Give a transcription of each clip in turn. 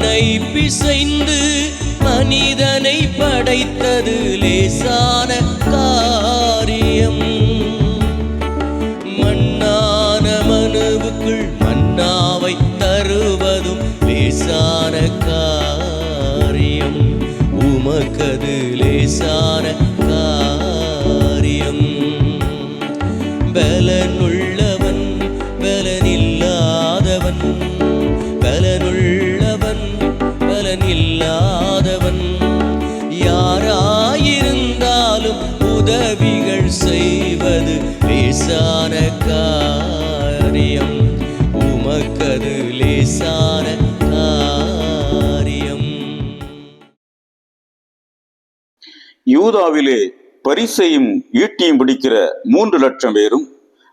மண்ணை பிசைந்து மனிதனை படைத்தது லேசான காரியம். மண்ணான மனுவுக்குள் மன்னாவை தருவதும் லேசான காரியம். உமக்கது லேசான காரியம். பலனுள் லேசான காரியம். யூதாவிலே பரிசையும் ஈட்டியும் பிடிக்கிற மூன்று லட்சம் பேரும்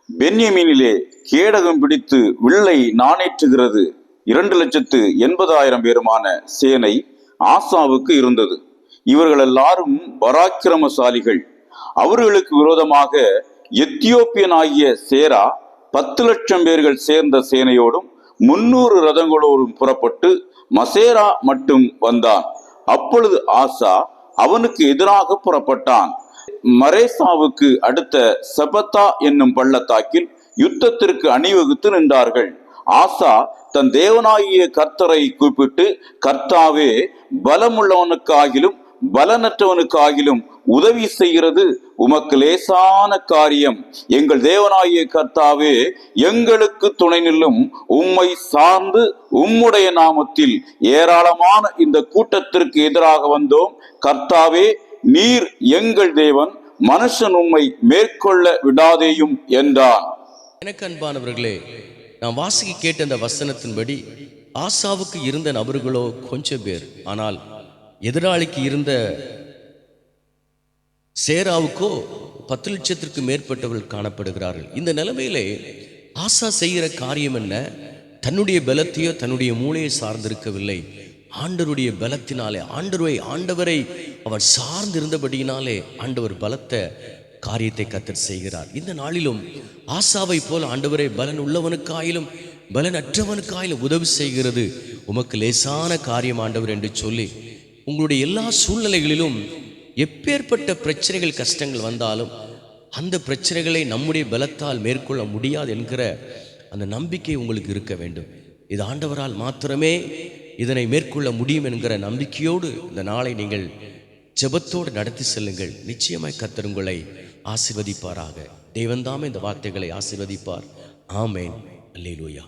பென்யமீனிலே கேடகம் பிடித்து வில்லை நாணேற்றுகிறது இரண்டு லட்சத்து எண்பதாயிரம் பேருமான சேனை ஆசாவுக்கு இருந்தது. இவர்கள் எல்லாரும் பராக்கிரமசாலிகள். அவர்களுக்கு விரோதமாக எத்தியோப்பியனாகிய சேரா பத்து லட்சம் பேர்கள் சேர்ந்த சேனையோடும் முன்னூறு ரதங்களோடும் புறப்பட்டு மசேரா மட்டும் வந்தான். அப்பொழுது ஆசா அவனுக்கு எதிராக புறப்பட்டான். மரேசாவுக்கு அடுத்த செபத்தா என்னும் பள்ளத்தாக்கில் யுத்தத்திற்கு அணிவகுத்து நின்றார்கள். ஆசா தன் தேவனாகிய கர்த்தரை கூப்பிட்டு கர்த்தாவே பலமுள்ளவனுக்காகிலும் பலனற்றவனுக்காகிலும் உதவி செய்கிறது உமக்கு லேசான காரியம். எங்கள் தேவனாகிய கர்த்தாவே எங்களுக்கு துணை நில்லும் உம்மை சார்ந்து உம்முடைய நாமத்தில் ஏராளமான இந்த கூட்டத்திற்கு எதிராக வந்தோம். கர்த்தாவே நீர் எங்கள் தேவன் மனுஷன் உம்மை மேற்கொள்ள விடாதேயும் என்றான். எனக்கு அன்பானவர்களே நான் வாசிக்க கேட்ட அந்த வசனத்தின்படி ஆசாவுக்கு இருந்த நபர்களோ கொஞ்சம் பேர். ஆனால் எதிராளிக்கு இருந்த சேராவுக்கோ பத்து லட்சத்திற்கு மேற்பட்டவர்கள் காணப்படுகிறார்கள். இந்த நிலைமையிலே ஆசா செய்கிற காரியம் என்ன? தன்னுடைய பலத்தையோ தன்னுடைய மூளையை சார்ந்திருக்கவில்லை. ஆண்டருடைய பலத்தினாலே ஆண்டவரை ஆண்டவரை அவர் சார்ந்திருந்தபடியினாலே ஆண்டவர் பலத்த காரியத்தை கத்தர் செய்கிறார். இந்த நாளிலும் ஆசாவை போல ஆண்டவரை பலன் உள்ளவனுக்காயிலும் பலனற்றவனுக்காயிலும் உதவி செய்கிறது. உமக்கு லேசான காரியம் ஆண்டவர் என்று சொல்லி உங்களுடைய எல்லா சூழ்நிலைகளிலும் எப்பேற்பட்ட பிரச்சனைகள் கஷ்டங்கள் வந்தாலும் அந்த பிரச்சனைகளை நம்முடைய பலத்தால் மேற்கொள்ள முடியாது என்கிற அந்த நம்பிக்கை உங்களுக்கு இருக்க வேண்டும். இது ஆண்டவரால் மாத்திரமே இதனை மேற்கொள்ள முடியும் என்கிற நம்பிக்கையோடு இந்த நாளை நீங்கள் ஜெபத்தோடு நடத்தி செல்லுங்கள். நிச்சயமாய் கத்தர் உங்களை ஆசிர்வதிப்பாராக. தெய்வந்தாமே இந்த வார்த்தைகளை ஆசிர்வதிப்பார். ஆமேன். அல்லேலூயா.